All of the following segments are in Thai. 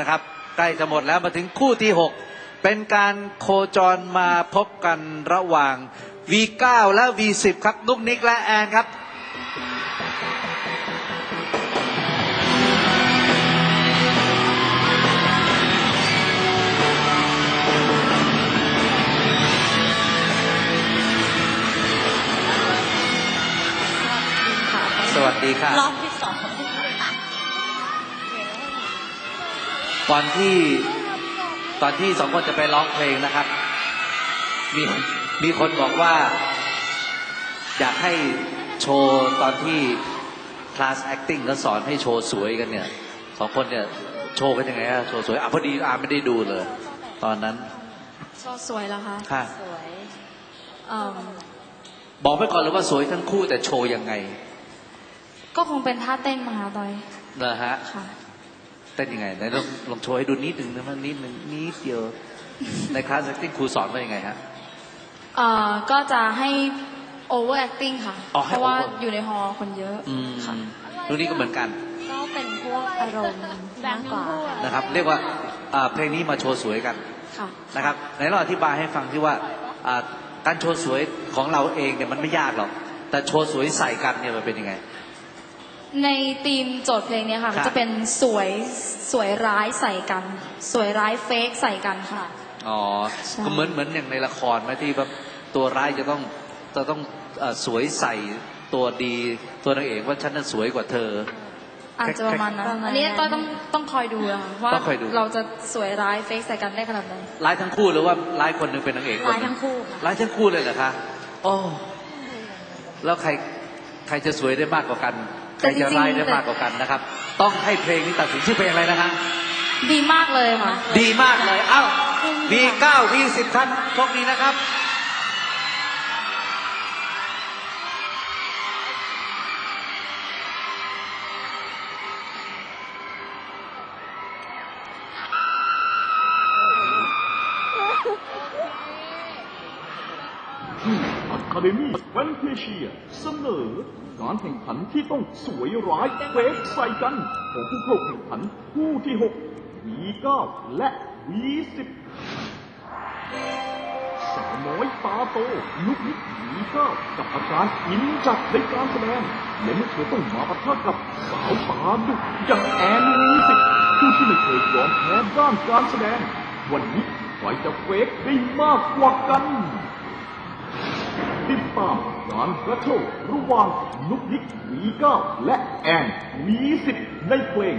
นะครับใกล้จะหมดแล้วมาถึงคู่ที่ 6 เป็นการโคจรมาพบกันระหว่าง V9 และ V10 ครับนุกนิกและแอนครับ สวัสดีค่ะ รอบ ตอนที่ตอนที่สองคนจะไปร้องเพลงนะครับ มีมีคนบอกว่า อยากให้โชว์ตอนที่คลาส acting แล้วสอนให้โชว์สวยกันเนี่ยสองคนเนี่ยโชว์กันยังไงฮะโชว์สวยอะพอดีอาไม่ได้ดูเลย ตอนนั้นโชว์สวยแล้วคะค่ะสวยเอิ่มบอกไปก่อนเลยว่าสวยทั้งคู่แต่โชว์ยังไง ก็คงเป็นท่าเต้นมาค่ะตอยนะฮะค่ะ เต้นยังไงไหนลองลองโชว์ให้ดูนิดหนึ่งนะมันนิดหนึ่งนิดเดียว ในคลาส acting ครูสอนว่ายังไงฮะเอ่อก็จะให้ over acting ค่ะ อ๋อให้เพราะว่า over อยู่ในฮอลล์คนเยอะอืมค่ะ รุ่นนี้ก็เหมือนกันก็เป็นพวกอารมณ์มากกว่านะครับ เรียกว่าอ่าเพลงนี้มาโชว์สวยกัน ค่ะ นะครับไหนเราอธิบายให้ฟังที่ว่าอ่าการโชว์สวยของเราเองเนี่ยมันไม่ยากหรอก แต่โชว์สวยใส่กันเนี่ยมันเป็นยังไง ในธีมโจทย์เพลงเนี้ยค่ะ ครับ จะเป็นสวยสวยร้ายใส่กัน สวยร้ายเฟกใส่กันค่ะ อ๋อใช่ ก็เหมือนเหมือนอย่างในละครไหมที่แบบตัวร้ายจะต้องจะต้องเอ่อสวยใส่ตัวดีตัวนางเอกว่าฉันน่ะสวยกว่าเธอ อาจจะประมาณนั้นอันนี้ก็ต้องต้องคอยดูอะค่ะว่าต้องคอยดู เราจะสวยร้ายเฟกใส่กันได้ขนาดไหนร้ายทั้งคู่หรือว่าร้ายคนหนึ่งเป็นนางเอกคนหร้ายนึ่ทั้งคู่ค่ะร้ายทั้งคู่เลยเหรอคะ โอ้ แล้วใครใครจะสวยได้มากกว่ากัน ใครจะร้ายได้มากกว่ากันนะครับ ต้องให้เพลงนี้ตัดสินชื่อเพลงอะไรนะคะดีมากเลยค่ะ ดีมากเลย เอ้า V9 V10 ท่านโชคดีนะครับ คาเดมี่แวนเทเชีย เสนอ การแข่งขันที่ต้องสวยร้ายเฟกใส่กัน ของผู้เข้าแข่งขันคู่ที่ 6 V9 และ V10 สาวน้อยตาโตนุกนิก V9 กับอาการอินจัดในการแสดงและเมื่อเธอต้องมาปะทะกับสาวตาดุอย่างแอน V10 ผู้ที่ไม่เคยยอมแพ้ด้านการแสดง วันนี้ใครจะเฟกได้มากกว่ากัน ตามการกระเทิลระหว่างนุกนิกวีก้าและแอนมีสิบในเพลง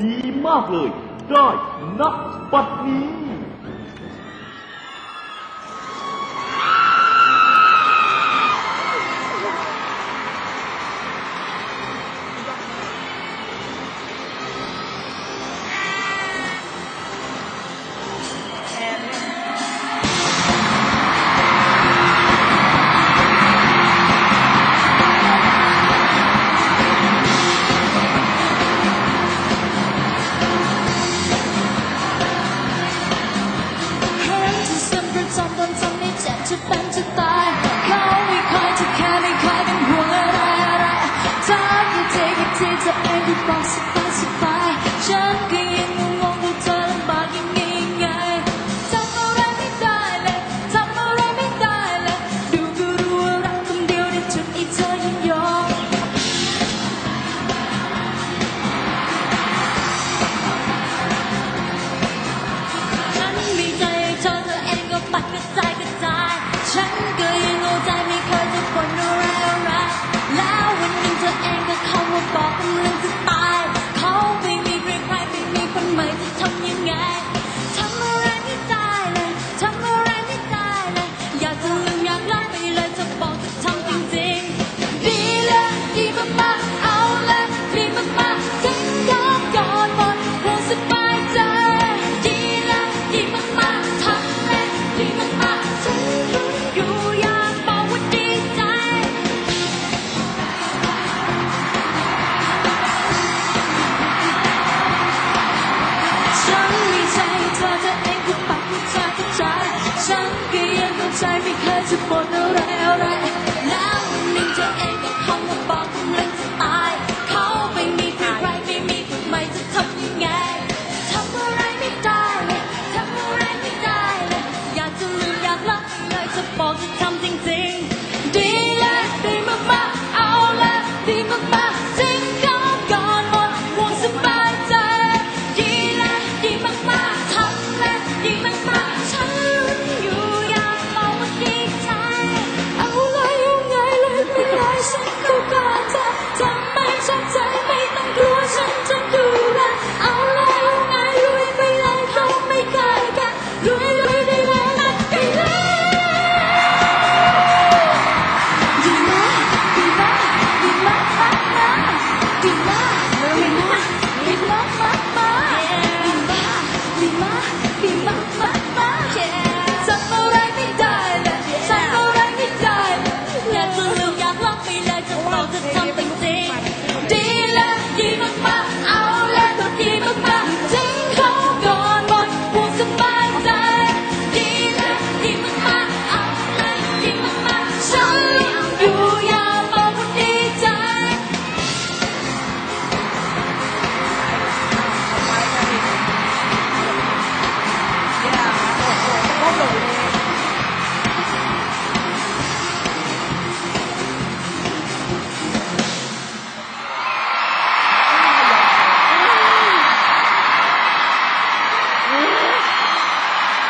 ดีมากเลย ได้นับบัดนี้ dám lắng vì lời thật to thật tình gì đi lên đi bước ba áo lên bước đi bước ba.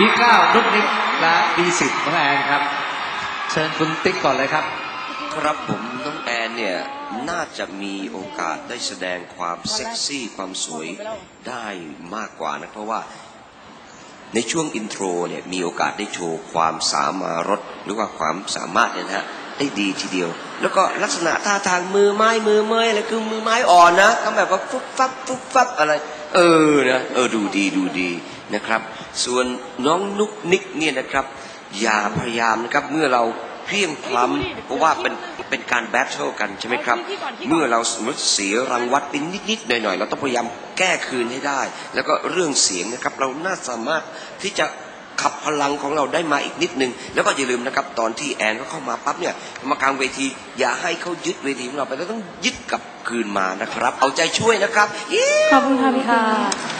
V9 นุกนิกและ V10 น้องแอนครับ เชิญคุณติ๊กก่อนเลยครับ ครับผมน้องแอนเนี่ยน่าจะมีโอกาสได้แสดงความเซ็กซี่ความสวยได้มากกว่านะเพราะว่าในช่วงอินโทรเนี่ยมีโอกาสได้โชว์ความสามารถหรือว่าความสามารถเนี่ยนะฮะได้ดีทีเดียว แล้วก็ลักษณะท่าทางมือไม้มือเมยอะไรคือมือไม้อ่อนนะก็แบบว่าฟุบฟับฟุบฟับอะไร เออนะเออดูดีดูดี นะครับ ส่วนน้องนุกนิกเนี่ยนะครับ อย่าพยายามนะครับเมื่อเราเพลียงพล้ำเพราะว่าเป็นเป็นการแบทเทิลกันใช่ไหมครับ เมื่อเราสมมติเสียรังวัดไปนิดๆหน่อยๆเราต้องพยายามแก้คืนให้ได้ แล้วก็เรื่องเสียงนะครับ เราน่าสามารถที่จะขับพลังของเราได้มาอีกนิดนึง แล้วก็อย่าลืมนะครับตอนที่แอนเขาเข้ามาปั๊บเนี่ยกรรมการเวทีอย่าให้เขายึดเวทีของเราไปเราต้องยึดกลับคืนมานะครับ เอาใจช่วยนะครับเย้ขอบคุณค่ะพี่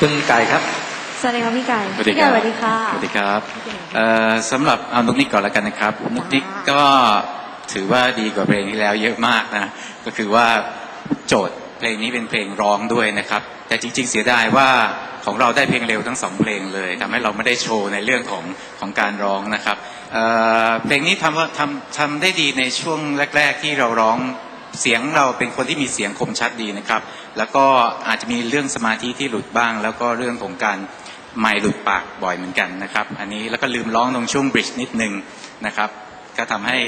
ค่ะคุณไก่ครับสวัสดีค่ะพี่ไก่สวัสดีพี่คไก่รับสวัสดีค่ะสวัสดีครับเอ่อสำหรับเอานุกนิกก่อนแล้วกันนะครับนุกนิกก็ถือว่าดีกว่าเพลงที่แล้วเยอะมากนะก็คือว่าโจทย์เพลงนี้เป็นเพลงร้องด้วยนะครับ แต่จริง ๆ เสียดายว่าของเราได้เพลงเร็วทั้งสองเพลงเลยทำให้เราไม่ได้โชว์ในเรื่องของของการร้องนะครับเอ่อเพลงนี้ทำว่าทำทำได้ดีในช่วงแรก ๆ ที่เราร้อง เสียงเราเป็นคนที่มีเสียงคมชัดดีนะครับ แล้วก็อาจจะมีเรื่องสมาธิที่หลุดบ้าง แล้วก็เรื่องของการไม่หลุดปากบ่อยเหมือนกันนะครับ อันนี้แล้วก็ลืมร้องตรงช่วงบริดจ์นิดนึงนะครับ ก็ทำให้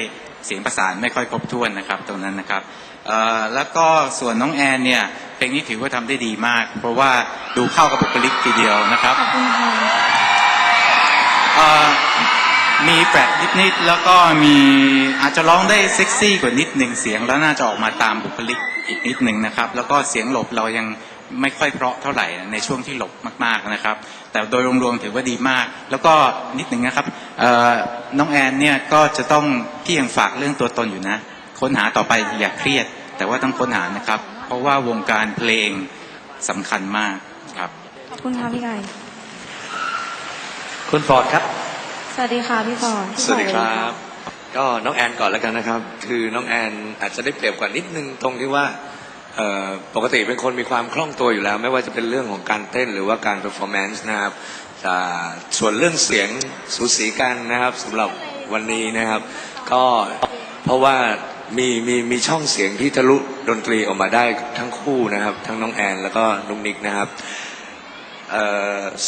เสียงประสานไม่ค่อยครบถ้วนนะครับ ตรงนั้นนะครับเอ่อแล้วก็ส่วนน้องแอนเนี่ยเพลงนี้ถือว่าทำได้ดีมาก เพราะว่าดูเข้ากับบุคลิกทีเดียวนะครับ มีแฟลตนิดๆแล้วก็มีอาจจะร้องได้เซ็กซี่กว่านิดหนึ่งเสียง แล้วน่าจะออกมาตามบุคลิกอีกนิดหนึ่งนะครับ แล้วก็เสียงหลบเรายังไม่ค่อยเพราะเท่าไหร่ในช่วงที่หลบมากๆนะครับ แต่โดยรวมๆถือว่าดีมาก แล้วก็นิดหนึ่งนะครับเอ่อน้องแอนเนี่ยก็จะต้องพี่ยังฝากเรื่องตัวตนอยู่นะ ค้นหาต่อไปอย่าเครียด แต่ว่าต้องค้นหานะครับ เพราะว่าวงการเพลงสำคัญมากครับขอบคุณค่ะพี่ไก่คุณฟอร์ดครับ สวัสดีค่ะพี่ฟอนสวัสดีครับ ก็น้องแอนก่อนแล้วกันนะครับ คือน้องแอนอาจจะได้เปรียบกว่านิดนึงตรงที่ว่าเอ่อปกติเป็นคนมีความคล่องตัวอยู่แล้ว ไม่ว่าจะเป็นเรื่องของการเต้นหรือว่าการ performance นะครับแต่ส่วนเรื่องเสียงสูสีกันนะครับสำหรับวันนี้นะครับ ก็เพราะว่ามีมีมีช่องเสียงที่ทะลุดนตรีออกมาได้ทั้งคู่นะครับ ทั้งน้องแอนแล้วก็นุกนิกนะครับเอ่อ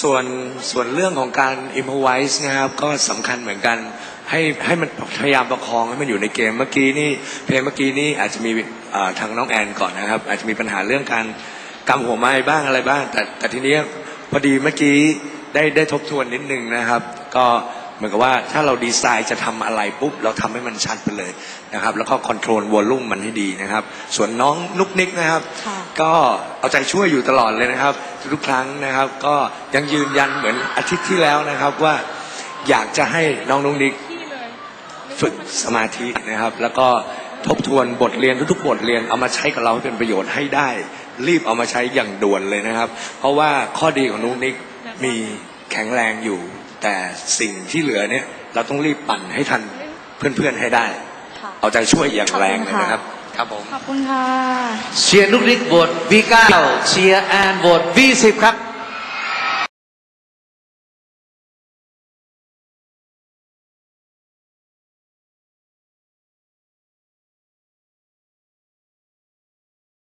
ส่วนส่วนเรื่องของการ improvise นะครับก็สำคัญเหมือนกันให้ให้มันพยายามประคองให้มันอยู่ในเกมเมื่อกี้นี่เพลงเมื่อกี้นี่อาจจะมีทางน้องแอนก่อนนะครับ อาจจะมีปัญหาเรื่องการกำหัวไม้บ้างอะไรบ้าง แต่แต่ทีเนี้ยพอดีเมื่อกี้ได้ได้ทบทวนนิดนึงนะครับ ก็ เหมือนกับว่าถ้าเราดีไซน์จะทำอะไรปุ๊บเราทำให้มันชัดไปเลยนะครับ แล้วก็คอนโทรลวอลลุ่มมันให้ดีนะครับ ส่วนน้องนุกนิกนะครับค่ะก็เอาใจช่วยอยู่ตลอดเลยนะครับ ทุกๆครั้งนะครับ ก็ยังยืนยันเหมือนอาทิตย์ที่แล้วนะครับว่าอยากจะให้น้องนุ้งนิกฝึกสมาธินะครับ แล้วก็ทบทวนบทเรียนทุกๆบทเรียนเอามาใช้กับเราให้เป็นประโยชน์ให้ได้ รีบเอามาใช้อย่างด่วนเลยนะครับ เพราะว่าข้อดีของนุ้งนิกมีแข็งแรงอยู่ แต่สิ่งที่เหลือเนี่ยเราต้องรีบปั่นให้ทันเพื่อนๆให้ได้ ค่ะ เอาใจช่วยอย่างแรงเลยนะครับ ครับผม ขอบคุณค่ะ เชียร์นุกนิกโหวต V9 เชียร์แอนโหวต V10 ครับ